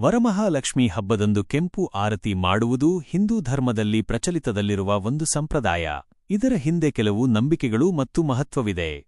ವರಮಹಾಲಕ್ಷ್ಮಿ ಹಬ್ಬದಂದು ಕೆಂಪು ಆರತಿ ಮಾಡುವುದು ಹಿಂದೂ ಧರ್ಮದಲ್ಲಿ ಪ್ರಚಲಿತದಲ್ಲಿರುವ ಒಂದು ಸಂಪ್ರದಾಯ. ಇದರ ಹಿಂದೆ ಕೆಲವು ನಂಬಿಕೆಗಳು ಮತ್ತು ಮಹತ್ವವಿದೆ.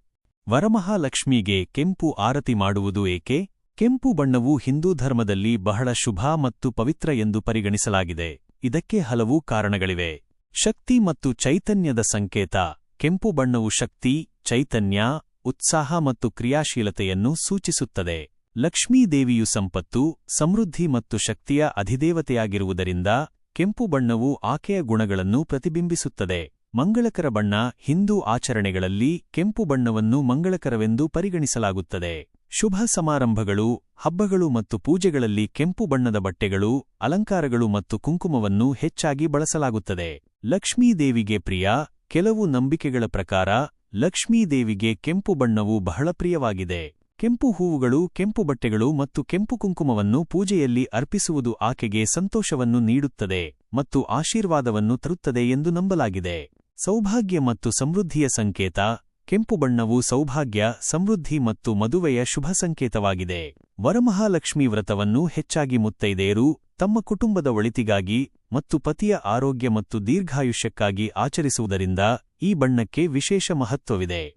ವರಮಹಾಲಕ್ಷ್ಮಿಗೆ ಕೆಂಪು ಆರತಿ ಮಾಡುವುದು ಏಕೆ? ಕೆಂಪು ಬಣ್ಣವು ಹಿಂದೂ ಧರ್ಮದಲ್ಲಿ ಬಹಳ ಶುಭ ಮತ್ತು ಪವಿತ್ರ ಎಂದು ಪರಿಗಣಿಸಲಾಗಿದೆ. ಇದಕ್ಕೆ ಹಲವು ಕಾರಣಗಳಿವೆ. ಶಕ್ತಿ ಮತ್ತು ಚೈತನ್ಯದ ಸಂಕೇತ. ಕೆಂಪು ಬಣ್ಣವು ಶಕ್ತಿ, ಚೈತನ್ಯ, ಉತ್ಸಾಹ ಮತ್ತು ಕ್ರಿಯಾಶೀಲತೆಯನ್ನು ಸೂಚಿಸುತ್ತದೆ. ಲಕ್ಷ್ಮೀದೇವಿಯು ಸಂಪತ್ತು, ಸಮೃದ್ಧಿ ಮತ್ತು ಶಕ್ತಿಯ ಅಧಿದೇವತೆಯಾಗಿರುವುದರಿಂದ ಕೆಂಪು ಬಣ್ಣವು ಆಕೆಯ ಗುಣಗಳನ್ನು ಪ್ರತಿಬಿಂಬಿಸುತ್ತದೆ. ಮಂಗಳಕರ ಬಣ್ಣ ಹಿಂದೂ ಆಚರಣೆಗಳಲ್ಲಿ ಕೆಂಪು ಬಣ್ಣವನ್ನು ಮಂಗಳಕರವೆಂದು ಪರಿಗಣಿಸಲಾಗುತ್ತದೆ. ಶುಭ ಸಮಾರಂಭಗಳು, ಹಬ್ಬಗಳು ಮತ್ತು ಪೂಜೆಗಳಲ್ಲಿ ಕೆಂಪು ಬಣ್ಣದ ಬಟ್ಟೆಗಳು, ಅಲಂಕಾರಗಳು ಮತ್ತು ಕುಂಕುಮವನ್ನು ಹೆಚ್ಚಾಗಿ ಬಳಸಲಾಗುತ್ತದೆ. ಲಕ್ಷ್ಮೀದೇವಿಗೆ ಪ್ರಿಯ, ಕೆಲವು ನಂಬಿಕೆಗಳ ಪ್ರಕಾರ ಲಕ್ಷ್ಮೀದೇವಿಗೆ ಕೆಂಪು ಬಣ್ಣವು ಬಹಳ ಪ್ರಿಯವಾಗಿದೆ. ಕೆಂಪು ಹೂವುಗಳು, ಕೆಂಪು ಬಟ್ಟೆಗಳು ಮತ್ತು ಕೆಂಪು ಕುಂಕುಮವನ್ನು ಪೂಜೆಯಲ್ಲಿ ಅರ್ಪಿಸುವುದು ಆಕೆಗೆ ಸಂತೋಷವನ್ನು ನೀಡುತ್ತದೆ ಮತ್ತು ಆಶೀರ್ವಾದವನ್ನು ತರುತ್ತದೆ ಎಂದು ನಂಬಲಾಗಿದೆ. ಸೌಭಾಗ್ಯ ಮತ್ತು ಸಮೃದ್ಧಿಯ ಸಂಕೇತ, ಕೆಂಪು ಬಣ್ಣವು ಸೌಭಾಗ್ಯ, ಸಮೃದ್ಧಿ ಮತ್ತು ಮದುವೆಯ ಶುಭ ಸಂಕೇತವಾಗಿದೆ. ವರಮಹಾಲಕ್ಷ್ಮಿ ವ್ರತವನ್ನು ಹೆಚ್ಚಾಗಿ ಮುತ್ತೈದೆಯರು, ತಮ್ಮ ಕುಟುಂಬದ ಒಳಿತಿಗಾಗಿ ಮತ್ತು ಪತಿಯ ಆರೋಗ್ಯ ಮತ್ತು ದೀರ್ಘಾಯುಷ್ಯಕ್ಕಾಗಿ ಆಚರಿಸುವುದರಿಂದ ಈ ಬಣ್ಣಕ್ಕೆ ವಿಶೇಷ ಮಹತ್ವವಿದೆ.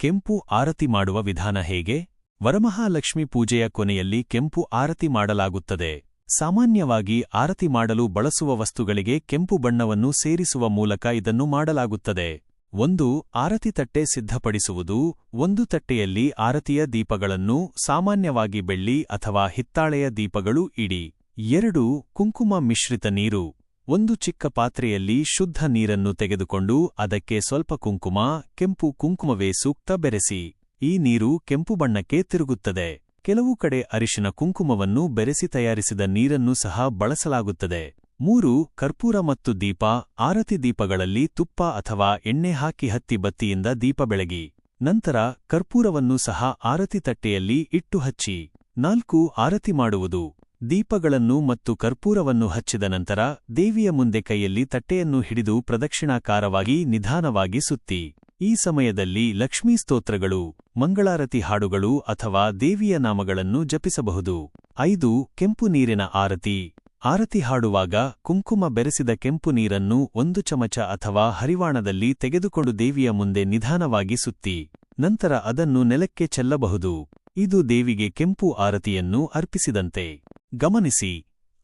ಕೆಂಪು ಆರತಿ ಮಾಡುವ ವಿಧಾನ ಹೇಗೆ? ವರಮಹಾಲಕ್ಷ್ಮಿ ಪೂಜೆಯ ಕೊನೆಯಲ್ಲಿ ಕೆಂಪು ಆರತಿ ಮಾಡಲಾಗುತ್ತದೆ. ಸಾಮಾನ್ಯವಾಗಿ ಆರತಿ ಮಾಡಲು ಬಳಸುವ ವಸ್ತುಗಳಿಗೆ ಕೆಂಪು ಬಣ್ಣವನ್ನು ಸೇರಿಸುವ ಮೂಲಕ ಇದನ್ನು ಮಾಡಲಾಗುತ್ತದೆ. ಒಂದು, ಆರತಿ ತಟ್ಟೆ ಸಿದ್ಧಪಡಿಸುವುದು. ಒಂದು ತಟ್ಟೆಯಲ್ಲಿ ಆರತಿಯ ದೀಪಗಳನ್ನು ಸಾಮಾನ್ಯವಾಗಿ ಬೆಳ್ಳಿ ಅಥವಾ ಹಿತ್ತಾಳೆಯ ದೀಪಗಳು ಇಡಿ. ಎರಡು, ಕುಂಕುಮ ಮಿಶ್ರಿತ ನೀರು. ಒಂದು ಚಿಕ್ಕ ಪಾತ್ರೆಯಲ್ಲಿ ಶುದ್ಧ ನೀರನ್ನು ತೆಗೆದುಕೊಂಡು ಅದಕ್ಕೆ ಸ್ವಲ್ಪ ಕುಂಕುಮ, ಕೆಂಪು ಕುಂಕುಮವೇ ಸೂಕ್ತ ಬೆರೆಸಿ. ಈ ನೀರು ಕೆಂಪು ಬಣ್ಣಕ್ಕೆ ತಿರುಗುತ್ತದೆ. ಕೆಲವು ಕಡೆ ಅರಿಶಿನ ಕುಂಕುಮವನ್ನು ಬೆರೆಸಿ ತಯಾರಿಸಿದ ನೀರನ್ನು ಸಹ ಬಳಸಲಾಗುತ್ತದೆ. ಮೂರು, ಕರ್ಪೂರ ಮತ್ತು ದೀಪ, ಆರತಿ ದೀಪಗಳಲ್ಲಿ ತುಪ್ಪ ಅಥವಾ ಎಣ್ಣೆ ಹಾಕಿ ಹತ್ತಿ ಬತ್ತಿಯಿಂದ ದೀಪ ಬೆಳಗಿ. ನಂತರ ಕರ್ಪೂರವನ್ನು ಸಹ ಆರತಿ ತಟ್ಟೆಯಲ್ಲಿ ಇಟ್ಟು ಹಚ್ಚಿ. ನಾಲ್ಕು, ಆರತಿ ಮಾಡುವುದು. ದೀಪಗಳನ್ನು ಮತ್ತು ಕರ್ಪೂರವನ್ನು ಹಚ್ಚಿದ ನಂತರ ದೇವಿಯ ಮುಂದೆ ಕೈಯಲ್ಲಿ ತಟ್ಟೆಯನ್ನು ಹಿಡಿದು ಪ್ರದಕ್ಷಿಣಾಕಾರವಾಗಿ ನಿಧಾನವಾಗಿ ಸುತ್ತಿ. ಈ ಸಮಯದಲ್ಲಿ ಲಕ್ಷ್ಮೀ ಸ್ತೋತ್ರಗಳು, ಮಂಗಳಾರತಿ ಹಾಡುಗಳು ಅಥವಾ ದೇವಿಯ ನಾಮಗಳನ್ನು ಜಪಿಸಬಹುದು. ಐದು, ಕೆಂಪು ನೀರಿನ ಆರತಿ. ಆರತಿ ಹಾಡುವಾಗ ಕುಂಕುಮ ಬೆರೆಸಿದ ಕೆಂಪು ನೀರನ್ನು ಒಂದು ಚಮಚ ಅಥವಾ ಹರಿವಾಣದಲ್ಲಿ ತೆಗೆದುಕೊಂಡು ದೇವಿಯ ಮುಂದೆ ನಿಧಾನವಾಗಿ ಸುತ್ತಿ, ನಂತರ ಅದನ್ನು ನೆಲಕ್ಕೆ ಚೆಲ್ಲಬಹುದು. ಇದು ದೇವಿಗೆ ಕೆಂಪು ಆರತಿಯನ್ನು ಅರ್ಪಿಸಿದಂತೆ. ಗಮನಿಸಿ,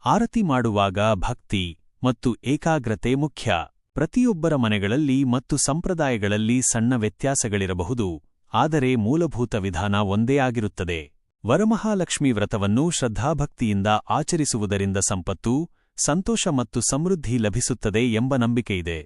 ಆರತಿ ಮಾಡುವಾಗ ಭಕ್ತಿ ಮತ್ತು ಏಕಾಗ್ರತೆ ಮುಖ್ಯ. ಪ್ರತಿಯೊಬ್ಬರ ಮನೆಗಳಲ್ಲಿ ಮತ್ತು ಸಂಪ್ರದಾಯಗಳಲ್ಲಿ ಸಣ್ಣ ವ್ಯತ್ಯಾಸಗಳಿರಬಹುದು, ಆದರೆ ಮೂಲಭೂತ ವಿಧಾನ ಒಂದೇ ಆಗಿರುತ್ತದೆ. ವರಮಹಾಲಕ್ಷ್ಮಿ ವ್ರತವನ್ನು ಶ್ರದ್ಧಾಭಕ್ತಿಯಿಂದ ಆಚರಿಸುವುದರಿಂದ ಸಂಪತ್ತು, ಸಂತೋಷ ಮತ್ತು ಸಮೃದ್ಧಿ ಲಭಿಸುತ್ತದೆ ಎಂಬ ನಂಬಿಕೆಯಿದೆ.